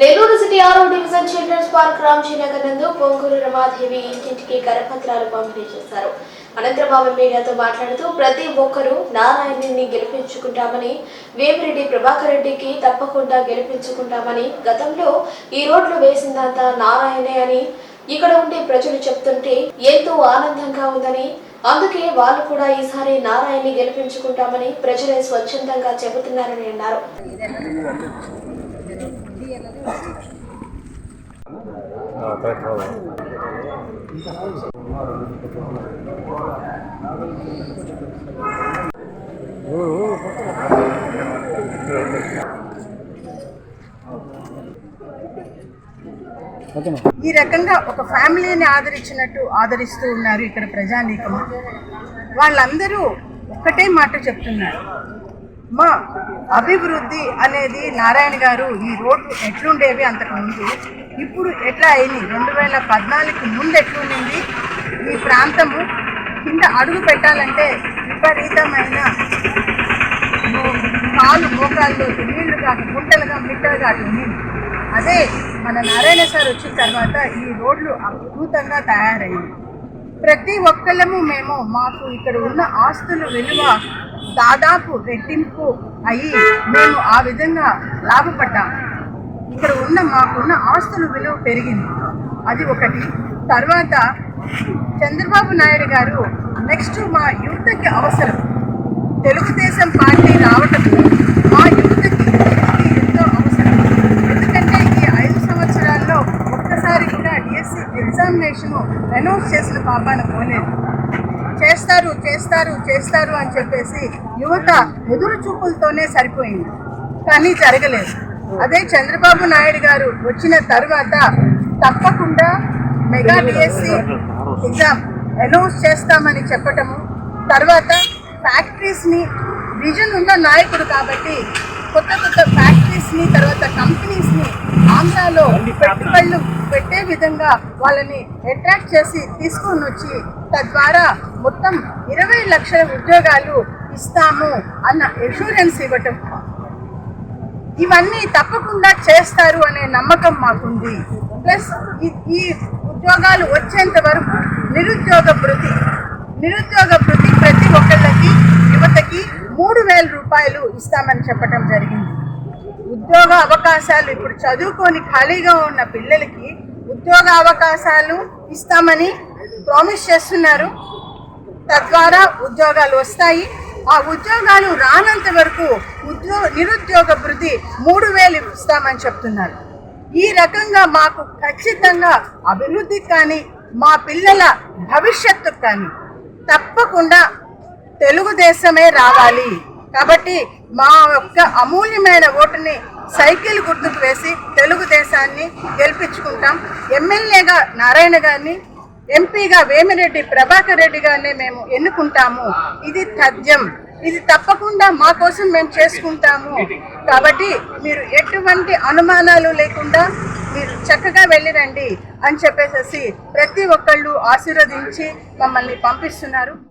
Nellore city ఆరో division children's park Ramjinagar నందు పొంగూరు రమాదేవి ఇంటింటికి కరపత్రాలు పంపిణీ చేశారు. అనంతరం ఆమె మీడియాతో మాట్లాడుతూ ప్రతి ఒక్కరూ నారాయణుని గెలిపించుకుంటామని వేమిరెడ్డి ప్రభాకర్ రెడ్డికి తప్పకుండా గెలిపించుకుంటామని గతంలో ఈ రోడ్లు వేసిందంతా నారాయణే అని ఇక్కడ ఉండే ప్రజలు చెప్తుంటే ఎంతో ఆనందంగా ఉందని అందుకే వాళ్ళు కూడా ఈసారి నారాయణని గెలిపించుకుంటామని ప్రజలే స్వచ్ఛందంగా చెబుతున్నారని అన్నారు. ఈ రకంగా ఒక ఫ్యామిలీని ఆదరించినట్టు ఆదరిస్తూ ఉన్నారు ఇక్కడ ప్రజానీకము వాళ్ళందరూ ఒక్కటే మాట చెప్తున్నారు. మా అభివృద్ధి అనేది నారాయణ గారు ఈ రోడ్లు ఎట్లుండేవి అంతకుముందు? ఇప్పుడు ఎట్లా అయినాయి రెండు వేల పద్నాలుగుకి ముందు ఎట్లుండింది ఈ ప్రాంతము కింద అడుగు పెట్టాలంటే విపరీతమైన కాలు మోకాళ్ళు నీళ్ళు కాక గుంటలుగా మిట్టలుగా అటు అదే మన నారాయణ సార్ వచ్చిన తర్వాత ఈ రోడ్లు అద్భుతంగా తయారయ్యాయి. ప్రతి ఒక్కళ్ళము మేము మాకు ఇక్కడ ఉన్న ఆస్తులు విలువ దాదాపు రెట్టింపు అయ్యి మేము ఆ విధంగా లాభపడ్డాం. ఇక్కడ ఉన్న మాకున్న ఆస్తుల విలువ పెరిగింది. అది ఒకటి. తర్వాత చంద్రబాబు నాయుడు గారు నెక్స్ట్ మా యువతకి అవసరం. తెలుగుదేశం పార్టీ రావటం మా యువతకి ఎంతో అవసరం. ఎందుకంటే ఈ ఐదు సంవత్సరాల్లో ఒక్కసారి కూడా డిఎస్సి ఎగ్జామినేషన్ అనౌన్స్ చేసిన పాపాన పోలేదు. చేస్తారు చేస్తారు చేస్తారు అని చెప్పేసి యువత ఎదురు చూపులతోనే సరిపోయింది. కానీ జరగలేదు. అదే చంద్రబాబు నాయుడు గారు వచ్చిన తర్వాత తప్పకుండా మెగా డిఎస్సి ఎగ్జామ్ అనౌన్స్ చేస్తామని చెప్పటము తర్వాత ఫ్యాక్టరీస్ని విజన్ ఉన్న నాయకుడు కాబట్టి కొత్త కొత్త ఫ్యాక్టరీస్ని తర్వాత కంపెనీస్ని ఆంధ్రాలో పెట్టుబడులు పెట్టే విధంగా వాళ్ళని అట్రాక్ట్ చేసి తీసుకొని వచ్చి తద్వారా మొత్తం ఇరవై లక్షల ఉద్యోగాలు ఇస్తాము అన్న ఎష్యూరెన్స్ ఇవ్వటం. ఇవన్నీ తప్పకుండా చేస్తారు అనే నమ్మకం మాకుంది. ప్లస్ ఈ- ఉద్యోగాలు వచ్చేంత వరకు నిరుద్యోగ భృతి నిరుద్యోగ భృతి ప్రతి ఒక్కళ్ళకి యువతకి మూడు వేల రూపాయలు ఇస్తామని చెప్పడం జరిగింది. ఉద్యోగ అవకాశాలు ఇప్పుడు చదువుకొని ఖాళీగా ఉన్న పిల్లలకి ఉద్యోగ అవకాశాలు ఇస్తామని ప్రామిస్ చేస్తున్నారు. తద్వారా ఉద్యోగాలు వస్తాయి. ఆ ఉద్యోగాలు రానంత వరకు ఉద్యోగ నిరుద్యోగ వృద్ధి మూడు వేలు ఇస్తామని చెప్తున్నారు. ఈ రకంగా మాకు ఖచ్చితంగా అభివృద్ధి కానీ మా పిల్లల భవిష్యత్తు కానీ తప్పకుండా తెలుగుదేశమే రావాలి. కాబట్టి మా యొక్క అమూల్యమైన ఓటుని సైకిల్ గుర్తుకు వేసి తెలుగుదేశాన్ని గెలిపించుకుంటాం. ఎమ్మెల్యేగా నారాయణ గారిని ఎంపీగా వేమిరెడ్డి ప్రభాకర్ రెడ్డి గారినే మేము ఎన్నుకుంటాము. ఇది తథ్యం. ఇది తప్పకుండా మా కోసం మేము చేసుకుంటాము. కాబట్టి మీరు ఎటువంటి అనుమానాలు లేకుండా మీరు చక్కగా వెళ్ళిరండి అని చెప్పేసి ప్రతి ఒక్కళ్ళు ఆశీర్వదించి మమ్మల్ని పంపిస్తున్నారు.